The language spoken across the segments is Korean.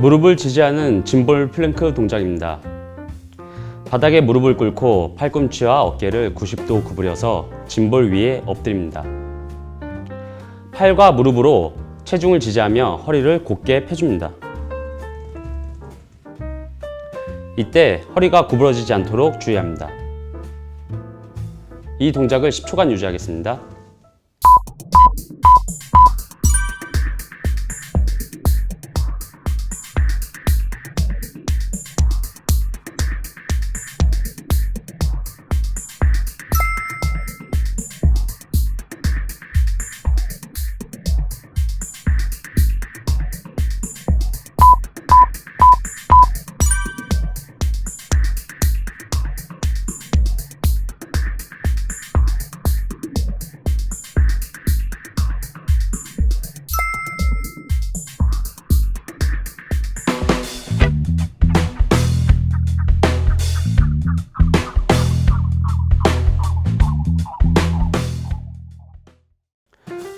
무릎을 지지하는 짐볼 플랭크 동작입니다. 바닥에 무릎을 꿇고 팔꿈치와 어깨를 90도 구부려서 짐볼 위에 엎드립니다. 팔과 무릎으로 체중을 지지하며 허리를 곧게 펴줍니다. 이때 허리가 구부러지지 않도록 주의합니다. 이 동작을 10초간 유지하겠습니다.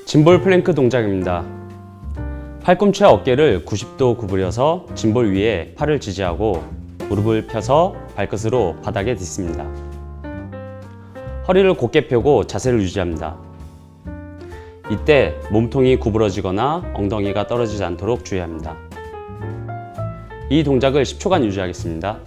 짐볼 플랭크 동작입니다. 팔꿈치와 어깨를 90도 구부려서 짐볼 위에 팔을 지지하고 무릎을 펴서 발끝으로 바닥에 딛습니다. 허리를 곧게 펴고 자세를 유지합니다. 이때 몸통이 구부러지거나 엉덩이가 떨어지지 않도록 주의합니다. 이 동작을 10초간 유지하겠습니다.